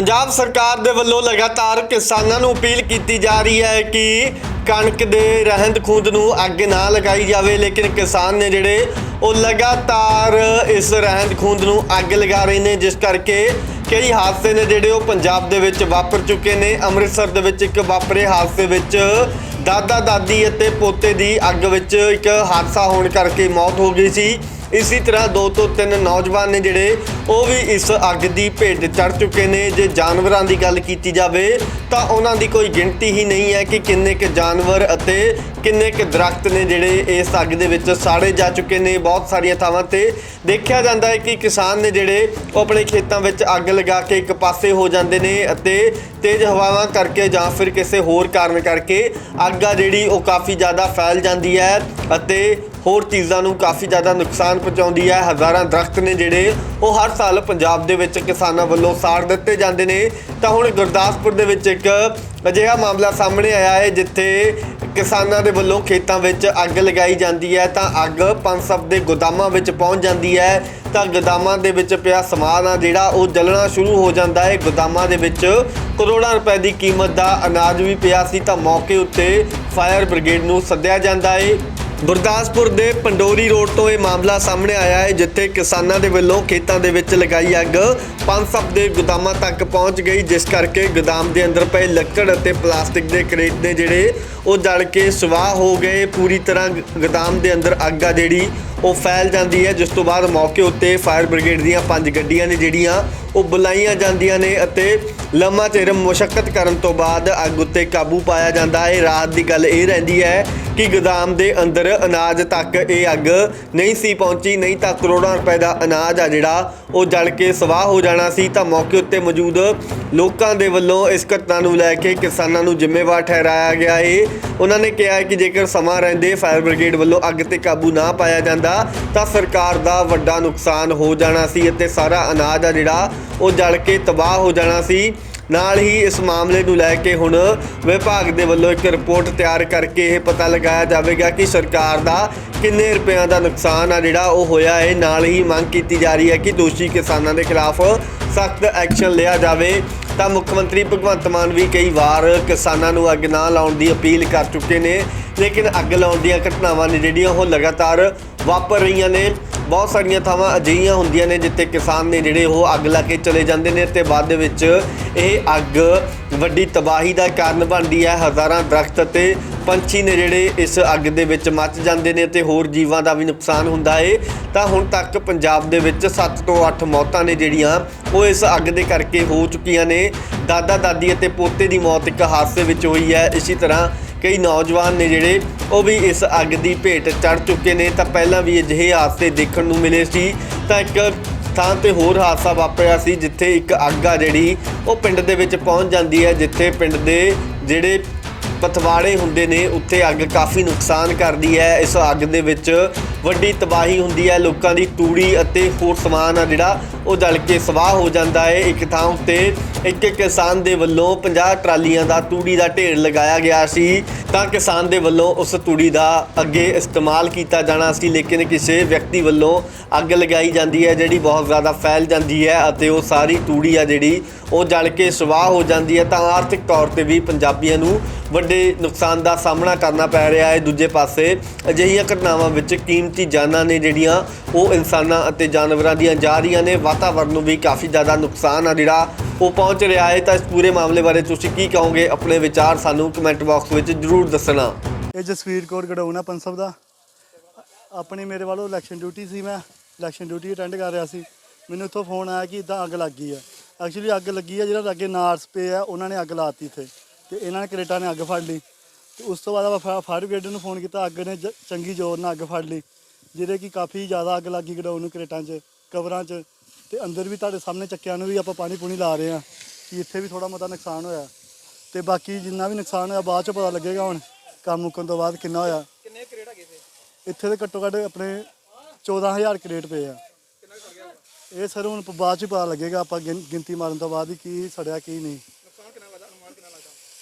ਪੰਜਾਬ ਸਰਕਾਰ ਦੇ ਵੱਲੋਂ ਲਗਾਤਾਰ ਕਿਸਾਨਾਂ ਨੂੰ ਅਪੀਲ ਕੀਤੀ ਜਾ ਰਹੀ ਹੈ ਕਿ ਕਣਕ ਦੇ ਰਹਿੰਦ ਖੂੰਦ ਨੂੰ ਅੱਗ ਨਾ ਲਗਾਈ ਜਾਵੇ, ਲੇਕਿਨ ਕਿਸਾਨ ਨੇ ਜਿਹੜੇ ਉਹ ਲਗਾਤਾਰ ਇਸ ਰਹਿੰਦ ਖੂੰਦ ਨੂੰ ਅੱਗ ਲਗਾ ਰਹੇ ਨੇ, ਜਿਸ ਕਰਕੇ ਕਈ ਹਾਦਸੇ ਨੇ ਜਿਹੜੇ ਉਹ ਪੰਜਾਬ ਦੇ ਵਿੱਚ ਵਾਪਰ ਚੁੱਕੇ ਨੇ। ਅੰਮ੍ਰਿਤਸਰ ਦੇ ਵਿੱਚ ਇੱਕ ਵਾਪਰੇ ਹਾਦਸੇ ਵਿੱਚ ਦਾਦਾ ਦਾਦੀ ਅਤੇ ਪੋਤੇ ਦੀ ਅੱਗ ਵਿੱਚ ਇੱਕ ਹਾਦਸਾ ਹੋਣ ਕਰਕੇ ਮੌਤ ਹੋ ਗਈ ਸੀ। ਇਸੇ ਤਰ੍ਹਾਂ ਦੋ ਤੋਂ ਤਿੰਨ ਨੌਜਵਾਨ ਨੇ ਜਿਹੜੇ, ਉਹ ਵੀ ਇਸ ਅੱਗ ਦੀ ਭੇਟ ਚੜ ਚੁੱਕੇ ਨੇ। ਜੇ ਜਾਨਵਰਾਂ ਦੀ ਗੱਲ ਕੀਤੀ ਜਾਵੇ, ਤਾਂ ਉਹਨਾਂ ਦੀ ਕੋਈ ਗਿਣਤੀ ਹੀ ਨਹੀਂ ਹੈ ਕਿ ਕਿੰਨੇ ਕੁ ਜਾਨਵਰ ਅਤੇ ਕਿੰਨੇ ਕੁ ਦਰਖਤ ਨੇ ਜਿਹੜੇ ਇਸ ਅੱਗ ਦੇ ਵਿੱਚ ਸਾੜੇ ਜਾ ਚੁੱਕੇ ਨੇ। ਬਹੁਤ ਸਾਰੀਆਂ ਥਾਵਾਂ ਤੇ ਦੇਖਿਆ ਜਾਂਦਾ ਹੈ ਕਿ ਕਿਸਾਨ ਨੇ ਜਿਹੜੇ, ਉਹ ਆਪਣੇ ਖੇਤਾਂ ਵਿੱਚ ਅੱਗ ਲਗਾ ਕੇ ਇੱਕ ਪਾਸੇ ਹੋ ਜਾਂਦੇ ਨੇ ਅਤੇ ਤੇਜ਼ ਹਵਾਵਾਂ ਕਰਕੇ ਜਾਂ ਫਿਰ ਕਿਸੇ ਹੋਰ ਕਾਰਨ ਕਰਕੇ ਅੱਗ ਆ ਜਿਹੜੀ, ਉਹ ਕਾਫੀ ਜ਼ਿਆਦਾ ਫੈਲ ਜਾਂਦੀ ਹੈ ਅਤੇ ਹੋਰ ਚੀਜ਼ਾਂ ਨੂੰ ਕਾਫੀ ਜ਼ਿਆਦਾ ਨੁਕਸਾਨ ਪਹੁੰਚਾਉਂਦੀ ਹੈ। ਹਜ਼ਾਰਾਂ ਦਰਖਤ ਨੇ ਜਿਹੜੇ ਉਹ ਹਰ ਸਾਲ ਪੰਜਾਬ ਦੇ ਵਿੱਚ ਕਿਸਾਨਾਂ ਵੱਲੋਂ ਸਾੜ ਦਿੱਤੇ ਜਾਂਦੇ ਨੇ। ਤਾਂ ਹੁਣ ਗੁਰਦਾਸਪੁਰ ਦੇ ਵਿੱਚ ਇੱਕ ਅਜਿਹਾ ਮਾਮਲਾ ਸਾਹਮਣੇ ਆਇਆ ਹੈ, ਜਿੱਥੇ ਕਿਸਾਨਾਂ ਦੇ ਵੱਲੋਂ ਖੇਤਾਂ ਵਿੱਚ ਅੱਗ ਲਗਾਈ ਜਾਂਦੀ ਹੈ। ਤਾਂ ਅੱਗ ਪੰਸਬ ਦੇ ਗੋਦਾਮਾਂ ਵਿੱਚ ਪਹੁੰਚ ਜਾਂਦੀ ਹੈ। ਤਾਂ ਗੋਦਾਮਾਂ ਦੇ ਵਿੱਚ ਪਿਆ ਸਮਾਨ ਆ ਜਿਹੜਾ ਉਹ ਜਲਣਾ ਸ਼ੁਰੂ ਹੋ ਜਾਂਦਾ ਹੈ। ਗੋਦਾਮਾਂ ਦੇ ਵਿੱਚ ਕਰੋੜਾਂ ਰੁਪਏ ਦੀ ਕੀਮਤ ਦਾ ਅਨਾਜ ਵੀ ਪਿਆ ਸੀ। ਤਾਂ ਮੌਕੇ ਉੱਤੇ ਫਾਇਰ ਬ੍ਰਿਗੇਡ ਨੂੰ ਸੱਦਿਆ ਜਾਂਦਾ ਹੈ। ਗੁਰਦਾਸਪੁਰ ਦੇ ਪੰਡੋਰੀ ਰੋਡ ਤੋਂ ਇਹ ਮਾਮਲਾ ਸਾਹਮਣੇ ਆਇਆ ਹੈ, ਜਿੱਥੇ ਕਿਸਾਨਾਂ ਦੇ ਵੱਲੋਂ ਖੇਤਾਂ ਦੇ ਵਿੱਚ ਲਗਾਈ ਅੱਗ ਪੰਸਬ ਦੇ ਗੋਦਾਮਾਂ ਤੱਕ ਪਹੁੰਚ ਗਈ, ਜਿਸ ਕਰਕੇ ਗੋਦਾਮ ਦੇ ਅੰਦਰ ਪਏ ਲੱਕੜ ਅਤੇ ਪਲਾਸਟਿਕ ਦੇ ਕਰੇਟ ਨੇ ਜਿਹੜੇ ਉਹ ਜਲ ਕੇ ਸਵਾਹ ਹੋ ਗਏ। ਪੂਰੀ ਤਰ੍ਹਾਂ ਗ- ਗੋਦਾਮ ਦੇ ਅੰਦਰ ਅੱਗ ਆ ਜਿਹੜੀ, ਉਹ ਫੈਲ ਜਾਂਦੀ ਹੈ, ਜਿਸ ਤੋਂ ਬਾਅਦ ਮੌਕੇ ਉੱਤੇ ਫਾਇਰ ਬ੍ਰਿਗੇਡ ਦੀਆਂ ਪੰਜ ਗੱਡੀਆਂ ਨੇ ਜਿਹੜੀਆਂ, ਉਹ ਬੁਲਾਈਆਂ ਜਾਂਦੀਆਂ ਨੇ ਅਤੇ ਲੰਮਾ ਚਿਰ ਮੁਸ਼ਕਲ ਕਰਨ ਤੋਂ ਬਾਅਦ ਅੱਗ ਉੱਤੇ ਕਾਬੂ ਪਾਇਆ ਜਾਂਦਾ ਹੈ। ਰਾਤ ਦੀ ਗੱਲ ਇਹ ਰਹਿੰਦੀ ਹੈ ਕਿ ਗੋਦਾਮ ਦੇ ਅੰਦਰ ਅਨਾਜ ਤੱਕ ਇਹ ਅੱਗ ਨਹੀਂ ਸੀ ਪਹੁੰਚੀ, ਨਹੀਂ ਤਾਂ ਕਰੋੜਾਂ ਰੁਪਏ ਦਾ ਅਨਾਜ ਆ ਜਿਹੜਾ, ਉਹ ਜਲ ਕੇ ਸਵਾਹ ਹੋ ਜਾਣਾ ਸੀ। ਤਾਂ ਮੌਕੇ ਉੱਤੇ ਮੌਜੂਦ ਲੋਕਾਂ ਦੇ ਵੱਲੋਂ ਇਸ ਘਟਨਾ ਨੂੰ ਲੈ ਕੇ ਕਿਸਾਨਾਂ ਨੂੰ ਜ਼ਿੰਮੇਵਾਰ ਠਹਿਰਾਇਆ ਗਿਆ ਏ। ਉਹਨਾਂ ਨੇ ਕਿਹਾ ਕਿ ਜੇਕਰ ਸਮਾਂ ਰਹਿੰਦੇ ਫਾਇਰ ਬ੍ਰਿਗੇਡ ਵੱਲੋਂ ਅੱਗ ਤੇ ਕਾਬੂ ਨਾ ਪਾਇਆ ਜਾਂਦਾ, ਤਾਂ ਸਰਕਾਰ ਦਾ ਵੱਡਾ ਨੁਕਸਾਨ ਹੋ ਜਾਣਾ ਸੀ ਅਤੇ ਸਾਰਾ ਅਨਾਜ ਆ ਜਿਹੜਾ, ਉਹ ਜਲ ਕੇ ਤਬਾਹ ਹੋ ਜਾਣਾ ਸੀ। ਨਾਲ ਹੀ ਇਸ ਮਾਮਲੇ ਨੂੰ ਲੈ ਕੇ ਹੁਣ ਵਿਭਾਗ ਦੇ ਵੱਲੋਂ ਇੱਕ ਰਿਪੋਰਟ ਤਿਆਰ ਕਰਕੇ ਇਹ ਪਤਾ ਲਗਾਇਆ ਜਾਵੇਗਾ ਕਿ ਸਰਕਾਰ ਦਾ ਕਿੰਨੇ ਰੁਪਿਆਂ ਦਾ ਨੁਕਸਾਨ ਆ ਜਿਹੜਾ ਉਹ ਹੋਇਆ ਹੈ। ਨਾਲ ਹੀ ਮੰਗ ਕੀਤੀ ਜਾ ਰਹੀ ਹੈ ਕਿ ਦੋਸ਼ੀ ਕਿਸਾਨਾਂ ਦੇ ਖਿਲਾਫ ਸਖਤ ਐਕਸ਼ਨ ਲਿਆ ਜਾਵੇ। ਤਾਂ ਮੁੱਖ ਮੰਤਰੀ ਭਗਵੰਤ ਮਾਨ ਵੀ ਕਈ ਵਾਰ ਕਿਸਾਨਾਂ ਨੂੰ ਅੱਗ ਨਾ ਲਾਉਣ ਦੀ ਅਪੀਲ ਕਰ ਚੁੱਕੇ ਨੇ। ਲੇਕਿਨ ਅੱਗ ਲਾਉਣ ਦੀਆਂ ਘਟਨਾਵਾਂ ਨੇ ਜਿਹੜੀਆਂ ਉਹ ਲਗਾਤਾਰ ਵਾਪਰ ਰਹੀਆਂ ਨੇ। ਬਹੁਤ ਸਾਰੀਆਂ ਥਾਵਾਂ ਅਜਿਹੀਆਂ ਹੁੰਦੀਆਂ ਨੇ ਜਿੱਥੇ ਕਿਸਾਨ ਨੇ ਜਿਹੜੇ ਉਹ ਅੱਗ ਲਾ ਕੇ ਚਲੇ ਜਾਂਦੇ ਨੇ ਤੇ ਬਾਅਦ ਦੇ ਵਿੱਚ ਇਹ ਅੱਗ ਵੱਡੀ ਤਬਾਹੀ ਦਾ ਕਾਰਨ ਬਣਦੀ ਹੈ। ਹਜ਼ਾਰਾਂ ਦਰਖਤ ਅਤੇ ਪੰਛੀ ਨੇ ਜਿਹੜੇ ਇਸ ਅੱਗ ਦੇ ਵਿੱਚ ਮੱਚ ਜਾਂਦੇ ਨੇ ਤੇ ਹੋਰ ਜੀਵਾਂ ਦਾ ਵੀ ਨੁਕਸਾਨ ਹੁੰਦਾ ਹੈ ਤਾਂ ਹੁਣ ਤੱਕ ਪੰਜਾਬ ਦੇ ਵਿੱਚ 7 ਤੋਂ 8 ਮੌਤਾਂ ਨੇ ਜਿਹੜੀਆਂ ਉਹ ਇਸ ਅੱਗ ਦੇ ਕਰਕੇ ਹੋ ਚੁੱਕੀਆਂ ਨੇ। ਦਾਦਾ ਦਾਦੀ ਅਤੇ ਪੋਤੇ ਦੀ ਮੌਤ ਇੱਕ ਹਾਦਸੇ ਵਿੱਚ ਹੋਈ ਹੈ। ਇਸੇ ਤਰ੍ਹਾਂ ਕਈ ਨੌਜਵਾਨ ਨੇ ਜਿਹੜੇ, ਉਹ ਵੀ ਇਸ ਅੱਗ ਦੀ ਭੇਟ ਚੜ ਚੁੱਕੇ ਨੇ। ਤਾਂ ਪਹਿਲਾਂ ਵੀ ਅਜਿਹੇ ਹਾਦਸੇ ਦੇਖਣ ਨੂੰ ਮਿਲੇ ਸੀ। ਤਾਂ ਇੱਕ ਥਾਂ ਤੇ ਹੋਰ ਹਾਦਸਾ ਵਾਪਰਿਆ ਸੀ, ਜਿੱਥੇ ਇੱਕ ਅੱਗ ਆ ਜਿਹੜੀ, ਉਹ ਪਿੰਡ ਦੇ ਵਿੱਚ ਪਹੁੰਚ ਜਾਂਦੀ ਹੈ, ਜਿੱਥੇ ਪਿੰਡ ਦੇ ਜਿਹੜੇ ਪਥਵਾੜੇ ਹੁੰਦੇ ਨੇ, ਉੱਥੇ ਅੱਗ ਕਾਫੀ ਨੁਕਸਾਨ ਕਰਦੀ ਹੈ। ਇਸ ਅੱਗ ਦੇ ਵਿੱਚ ਵੱਡੀ ਤਬਾਹੀ ਹੁੰਦੀ ਹੈ। ਲੋਕਾਂ ਦੀ ਤੂੜੀ ਅਤੇ ਹੋਰ ਸਮਾਨ ਆ ਜਿਹੜਾ, ਉਹ ਜਲ ਕੇ ਸਵਾਹ ਹੋ ਜਾਂਦਾ ਹੈ। ਇੱਕ ਥਾਂ ਉੱਤੇ ਇੱਕ ਕਿਸਾਨ ਦੇ ਵੱਲੋਂ 50 ਟਰਾਲੀਆਂ ਦਾ ਤੂੜੀ ਦਾ ਢੇਰ ਲਗਾਇਆ ਗਿਆ ਸੀ, ਤਾਂ ਕਿਸਾਨ ਦੇ ਵੱਲੋਂ ਉਸ ਤੂੜੀ ਦਾ ਅੱਗੇ ਇਸਤੇਮਾਲ ਕੀਤਾ ਜਾਣਾ ਸੀ, ਲੇਕਿਨ ਕਿਸੇ ਵਿਅਕਤੀ ਵੱਲੋਂ ਅੱਗ ਲਗਾਈ ਜਾਂਦੀ ਹੈ, ਜਿਹੜੀ ਬਹੁਤ ਜ਼ਿਆਦਾ ਫੈਲ ਜਾਂਦੀ ਹੈ ਅਤੇ ਉਹ ਸਾਰੀ ਤੂੜੀ ਆ ਜਿਹੜੀ, ਉਹ ਜਲ ਕੇ ਸਵਾਹ ਹੋ ਜਾਂਦੀ ਹੈ, ਤਾਂ ਆਰਥਿਕ ਤੌਰ ਤੇ ਵੀ ਪੰਜਾਬੀਆਂ ਨੂੰ ਵੱਡੇ ਨੁਕਸਾਨ ਦਾ ਸਾਹਮਣਾ ਕਰਨਾ ਪੈ ਰਿਹਾ ਹੈ। ਦੂਜੇ ਪਾਸੇ ਅਜਿਹੀਆਂ ਘਟਨਾਵਾਂ ਵਿੱਚ ਕੀਮਤੀ ਜਾਨਾਂ ਨੇ ਜਿਹੜੀਆਂ, ਉਹ ਇਨਸਾਨਾਂ ਅਤੇ ਜਾਨਵਰਾਂ ਦੀਆਂ ਜਾ ਰਹੀਆਂ ਨੇ ਵਾਤਾਵਰਣ ਨੂੰ ਵੀ ਕਾਫੀ ਜ਼ਿਆਦਾ ਨੁਕਸਾਨ ਆ ਜਿਹੜਾ ਉਹ ਪਹੁੰਚ ਰਿਹਾ ਹੈ, ਤਾਂ ਇਸ ਪੂਰੇ ਮਾਮਲੇ ਬਾਰੇ ਤੁਸੀਂ ਕੀ ਕਹੋਗੇ? ਆਪਣੇ ਵਿਚਾਰ ਸਾਨੂੰ ਕਮੈਂਟ ਬਾਕਸ ਵਿੱਚ ਜਰੂਰ ਦੱਸਣਾ। ਇਹ ਜਸਵੀਰ ਕੌਰ ਗੜਾਉਣਾ ਪੰਸਬ ਦਾ। ਆਪਣੀ ਮੇਰੇ ਵੱਲੋਂ ਇਲੈਕਸ਼ਨ ਡਿਊਟੀ ਸੀ ਮੈਂ। ਇਲੈਕਸ਼ਨ ਡਿਊਟੀ ਅਟੈਂਡ ਕਰ ਰਿਹਾ ਸੀ। ਮੈਨੂੰ ਇੱਥੋਂ ਫੋਨ ਆਇਆ ਕਿ ਇਦਾਂ ਅੱਗ ਲੱਗ ਗਈ ਹੈ। ਐਕਚੁਅਲੀ ਅੱਗ ਲੱਗੀ ਹੈ, ਜਿਹੜਾ ਲਾਗੇ ਨਾਰਸ ਪਏ ਆ ਉਹਨਾਂ ਨੇ ਅੱਗ ਲਾਤੀ ਇੱਥੇ। ਤੇ ਇਹਨਾਂ ਨੇ ਕਰੇਟਾ ਨੇ ਅੱਗ ਫੜ ਲਈ। ਤੇ ਉਸ ਤੋਂ ਬਾਅਦ ਆਪਾਂ ਫਾਇਰ ਬ੍ਰਿਗੇਡ ਨੂੰ ਫੋਨ ਕੀਤਾ, ਅੱਗ ਨੇ ਜ- ਚੰਗੀ ਜ਼ੋਰ ਨਾਲ ਅੱਗ ਫੜ ਲਈ। ਜਿਹਦੇ ਕਿ ਕਾਫੀ ਜ਼ਿਆਦਾ ਅੱਗ ਲੱਗੀ ਗਡਾਊਨ ਨੂੰ ਕਰੇਟਾਂ 'ਚ ਕਵਰਾਂ 'ਚ। ਤੇ ਅੰਦਰ ਵੀ ਤੁਹਾਡੇ ਸਾਹਮਣੇ ਚੱਕਿਆਂ ਨੂੰ ਵੀ ਆਪਾਂ ਪਾਣੀ ਪੂਣੀ ਲਾ ਰਹੇ ਆ ਕਿ ਇੱਥੇ ਵੀ ਥੋੜਾ ਮਤਾ ਨੁਕਸਾਨ ਹੋਇਆ। ਤੇ ਬਾਕੀ ਜਿੰਨਾ ਵੀ ਨੁਕਸਾਨ ਹੋਇਆ ਬਾਅਦ 'ਚ ਪਤਾ ਲੱਗੇਗਾ ਹੁਣ ਕੰਮ ਮੁੱਕਣ ਤੋਂ ਬਾਅਦ ਕਿੰਨਾ ਹੋਇਆ। ਕਿੰਨੇ ਕਰੇਟ ਹੈਗੇ ਸੀ ਇੱਥੇ ਦੇ ਘੱਟੋ ਘੱਟ ਆਪਣੇ 14000 ਕਰੇਟ ਪਏ ਆ? ਇਹ ਸਰ ਹੁਣ ਬਾਅਦ ਚ ਪਤਾ ਲੱਗੇਗਾ ਆਪਾਂ ਗਿਣ- ਗਿਣਤੀ ਮਾਰਨ ਤੋਂ ਬਾਅਦ ਹੀ ਕੀ ਸੜਿਆ ਕੀ ਨਹੀਂ।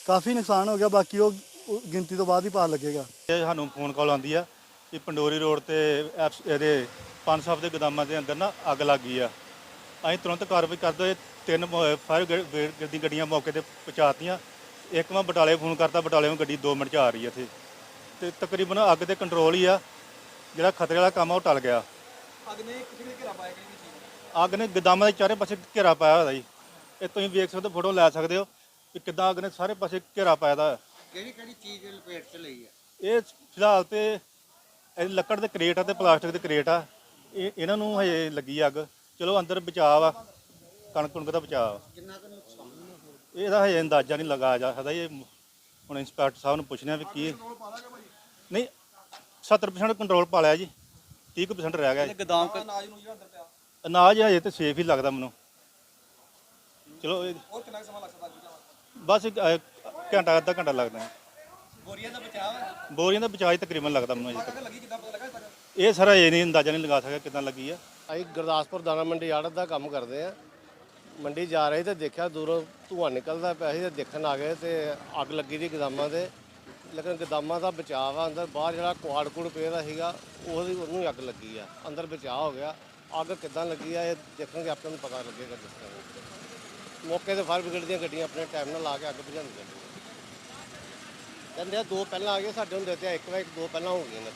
ਕਾਫੀ ਨੁਕਸਾਨ ਹੋ ਗਿਆ ਬਾਕੀ ਉਹ ਗਿਣਤੀ ਤੋਂ ਬਾਅਦ ਹੀ ਪਤਾ ਲੱਗੇਗਾ। ਇਹ ਸਾਨੂੰ ਫੋਨ ਕਾਲ ਆਉਂਦੀ ਆ ਕਿ ਪੰਡੋਰੀ ਰੋਡ ਤੇ ਇਹਦੇ ਪੰਜ ਸਾਹਿਬ ਦੇ ਗੋਦਾਮਾਂ ਦੇ ਅੰਦਰ ਨਾ ਅੱਗ ਲੱਗ ਗਈ ਆ। ਅਸੀਂ ਤੁਰੰਤ ਕਾਰਵਾਈ ਕਰਦੇ ਹੋਏ ਤਿੰਨ ਫਾਇਰ ਬ੍ਰਿਗੇਡ ਦੀ ਗੱਡੀਆਂ ਮੌਕੇ ਤੇ ਪਹੁੰਚਾਤੀਆਂ। ਇੱਕ ਮੈਂ ਬਟਾਲੇ ਫੋਨ ਕਰਤਾ ਬਟਾਲੇ ਗੱਡੀ 2 ਮਿੰਟ 'ਚ ਆ ਰਹੀ ਹੈ ਇੱਥੇ। ਤੇ ਤਕਰੀਬਨ ਅੱਗ ਦੇ ਕੰਟਰੋਲ ਹੀ ਆ ਜਿਹੜਾ ਖਤਰੇ ਵਾਲਾ ਕੰਮ ਆ ਉਹ ਟਲ ਗਿਆ। ਅੱਗ ਨੇ ਕਿਸੇ ਨੇ ਘੇਰਾ ਪਾਇਆ ਕਿਹੜੀ ਚੀਜ਼ ਅੱਗ ਨੇ ਗਦਾਮਾਂ ਦੇ ਚਾਰੇ ਪਾਸੇ ਘੇਰਾ ਪਾਇਆ ਹੋਇਆ ਜੀ। ਇਹ ਤੁਸੀਂ ਵੇਖ ਸਕਦੇ ਫੋਟੋ ਲੈ ਸਕਦੇ ਹੋ ਕਿ ਕਿੱਦਾਂ ਅੱਗ ਨੇ ਸਾਰੇ ਪਾਸੇ ਘੇਰਾ ਪਾਇਆ ਦਾ। ਕਿਹੜੀ ਕਿਹੜੀ ਚੀਜ਼ ਲਪੇਟ ਚ ਲਈ ਆ? ਇਹ ਫਿਲਹਾਲ ਤੇ ਇਹ ਲੱਕੜ ਦੇ ਕਰੇਟ ਆ ਤੇ ਪਲਾਸਟਿਕ ਦੇ ਕਰੇਟ ਆ। ਇਹ ਇਹਨਾਂ ਨੂੰ ਹਜੇ ਲੱਗੀ ਅੱਗ। ਚਲੋ ਅੰਦਰ ਬਚਾਅ ਆ ਕਣਕ ਕੁਣਕ ਦਾ ਬਚਾਅ ਆ। ਕਿੰਨਾ ਕੁ ਨੁਕਸਾਨ ਇਹਦਾ ਹਜੇ ਅੰਦਾਜ਼ਾ ਨਹੀਂ ਲਗਾਇਆ ਜਾ ਸਕਦਾ ਇਹ ਹੁਣ ਇੰਸਪੈਕਟਰ ਸਾਹਿਬ ਨੂੰ ਪੁੱਛਣਾ ਵੀ ਕੀ ਨਹੀਂ 70% ਕੰਟਰੋਲ ਪਾ ਲਿਆ ਜੀ 30% ਰਹਿ ਗਿਆ ਜੀ। ਗਦਾਮ ਅਨਾਜ ਨੂੰ ਜਿਹੜਾ ਅੰਦਰ ਪਿਆ। ਅਨਾਜ ਹਜੇ ਤੇ ਸੇਫ ਹੀ ਲੱਗਦਾ ਮੈਨੂੰ। ਚਲੋ ਇਹ ਹੋਰ ਕਿੰਨਾ ਕੁ ਸਮਾਂ ਲੱਗ ਸਕਦਾ ਜੀ ਬਸ ਘੰਟਾ ਅੱਧਾ ਘੰਟਾ ਲੱਗਦਾ ਹੈ। ਬੋਰੀਆਂ ਦਾ ਬਚਾਅ ਹੈ ਬੋਰੀਆਂ ਦਾ ਬਚਾਅ ਹੀ ਤਕਰੀਬਨ ਲੱਗਦਾ ਮੈਨੂੰ ਅਜੇ ਤੱਕ। ਇਹ ਸਾਰਾ ਇਹ ਨਹੀਂ ਅੰਦਾਜ਼ਾ ਨਹੀਂ ਲਗਾ ਸਕਿਆ ਕਿਦਾਂ ਲੱਗੀ ਆ। ਅਸੀਂ ਗੁਰਦਾਸਪੁਰ ਦਾਣਾ ਮੰਡੀ ਆੜਤ ਦਾ ਕੰਮ ਕਰਦੇ ਆ ਮੰਡੀ ਜਾ ਰਹੇ ਤੇ ਦੇਖਿਆ ਦੂਰੋਂ ਧੂੰਆਂ ਨਿਕਲਦਾ ਪਿਆ ਸੀ ਤੇ ਦੇਖਣ ਆ ਗਏ ਤੇ ਅੱਗ ਲੱਗੀ ਦੀ ਗਦਾਮਾਂ ਦੇ ਲੇਕਿਨ ਗਦਾਮਾਂ ਦਾ ਬਚਾਅ ਆ ਅੰਦਰ ਬਾਹਰ ਜਿਹੜਾ ਕੁਆੜ ਕੁੜ ਪਿਆ ਸੀਗਾ, ਉਹਦੀ ਉਹਨੂੰ ਹੀ ਅੱਗ ਲੱਗੀ ਆ। ਅੰਦਰ ਬਚਾਅ ਹੋ ਗਿਆ। ਅੱਗ ਕਿੱਦਾਂ ਲੱਗੀ ਆ, ਇਹ ਦੇਖਣਗੇ ਆਪਾਂ ਨੂੰ ਪਤਾ ਲੱਗੇਗਾ ਜਿਸ ਤਰ੍ਹਾਂ ਮੌਕੇ ਤੇ ਫਾਇਰ ਬ੍ਰਿਗੇਡ ਦੀਆਂ ਗੱਡੀਆਂ ਆਪਣੇ ਟਾਈਮ ਨਾਲ ਲਾ ਕੇ ਅੱਗ ਬੁਝਾਉਂਦੀਆਂ ਕਹਿੰਦੇ ਆ ਦੋ ਪਹਿਲਾਂ ਆ ਗਏ, ਸਾਡੇ ਹੁੰਦੇ ਤੇ ਇੱਕ ਵਾਰ ਇੱਕ ਦੋ ਪਹਿਲਾਂ ਹੋ ਗਈਆਂ ਨੇ